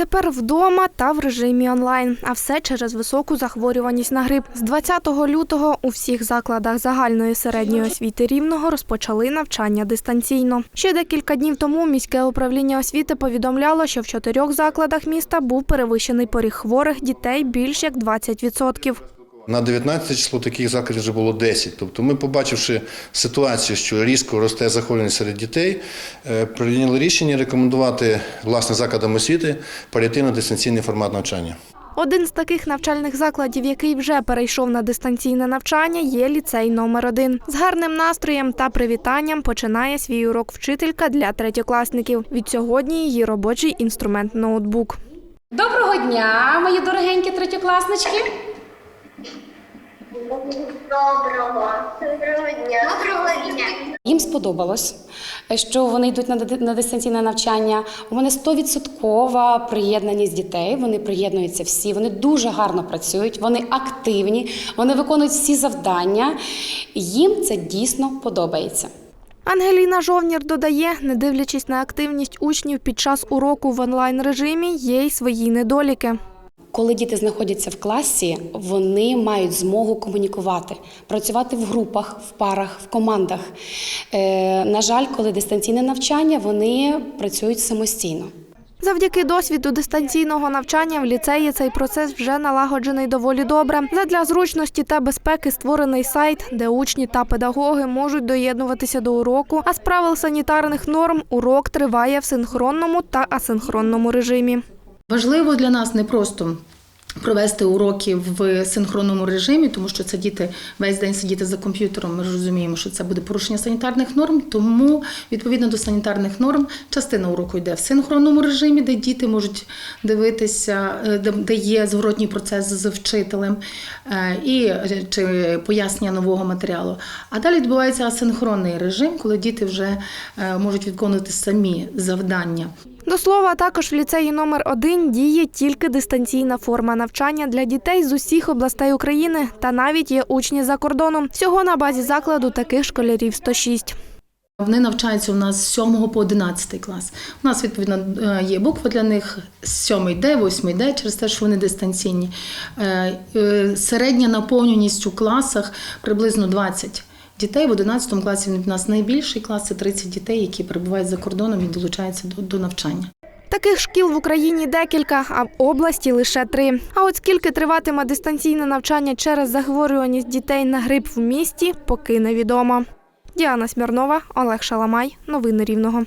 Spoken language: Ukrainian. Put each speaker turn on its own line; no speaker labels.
Тепер вдома та в режимі онлайн, а все через високу захворюваність на грип. З 20 лютого у всіх закладах загальної середньої освіти рівного розпочали навчання дистанційно. Ще декілька днів тому міське управління освіти повідомляло, що в чотирьох закладах міста був перевищений поріг хворих дітей більш як 20%.
На 19 число таких закладів вже було 10. Тобто ми, побачивши ситуацію, що різко росте захворюваність серед дітей, е, прийняли рішення рекомендувати власне закладам освіти перейти на дистанційний формат навчання.
Один з таких навчальних закладів, який вже перейшов на дистанційне навчання, є ліцей номер 1 З гарним настроєм та привітанням починає свій урок вчителька для третьокласників. Від сьогодні її робочий інструмент ноутбук.
Доброго дня, мої дорогенькі третьокласнички.
Доброго. Доброго дня. Доброго дня.
Їм сподобалось, що вони йдуть на, дистанційне навчання. У мене 100% приєднаність дітей. Вони приєднуються всі. Вони дуже гарно працюють, вони активні, вони виконують всі завдання. Їм це дійсно подобається.
Ангеліна Жовнір додає, не дивлячись на активність учнів під час уроку в онлайн режимі, є й свої недоліки.
Коли діти знаходяться в класі, вони мають змогу комунікувати, працювати в групах, в парах, в командах. Е, на жаль, коли дистанційне навчання, вони працюють самостійно.
Завдяки досвіду дистанційного навчання в ліцеї цей процес вже налагоджений доволі добре. Задля зручності та безпеки створений сайт, де учні та педагоги можуть доєднуватися до уроку. А з правил санітарних норм урок триває в синхронному та асинхронному режимі.
Важливо для нас не просто провести уроки в синхронному режимі, тому що це діти весь день сидіти за комп'ютером. Ми розуміємо, що це буде порушення санітарних норм. Тому відповідно до санітарних норм частина уроку йде в синхронному режимі, де діти можуть дивитися, е, де- є зворотній процес з вчителем е, і е, чи пояснення нового матеріалу. А далі відбувається асинхронний режим, коли діти вже можуть виконувати самі завдання.
До слова, також в ліцеї номер 1 діє тільки дистанційна форма навчання для дітей з усіх областей України та навіть є учні за кордоном. Всього на базі закладу таких школярів 106.
Вони навчаються у нас з 7 по 11 клас. У нас відповідно е, є буква для них 7 Д, 8 Д, через те, що вони дистанційні. Е, е, Середня наповненість у класах приблизно 20 дітей. В 11 класі в нас найбільший клас це 30 дітей, які перебувають за кордоном і долучаються до, до навчання.
Таких шкіл в Україні декілька, а в області лише три. А от скільки триватиме дистанційне навчання через захворюваність дітей на грип в місті, поки невідомо. Діана Смірнова, Олег Шаламай. Новини Рівного.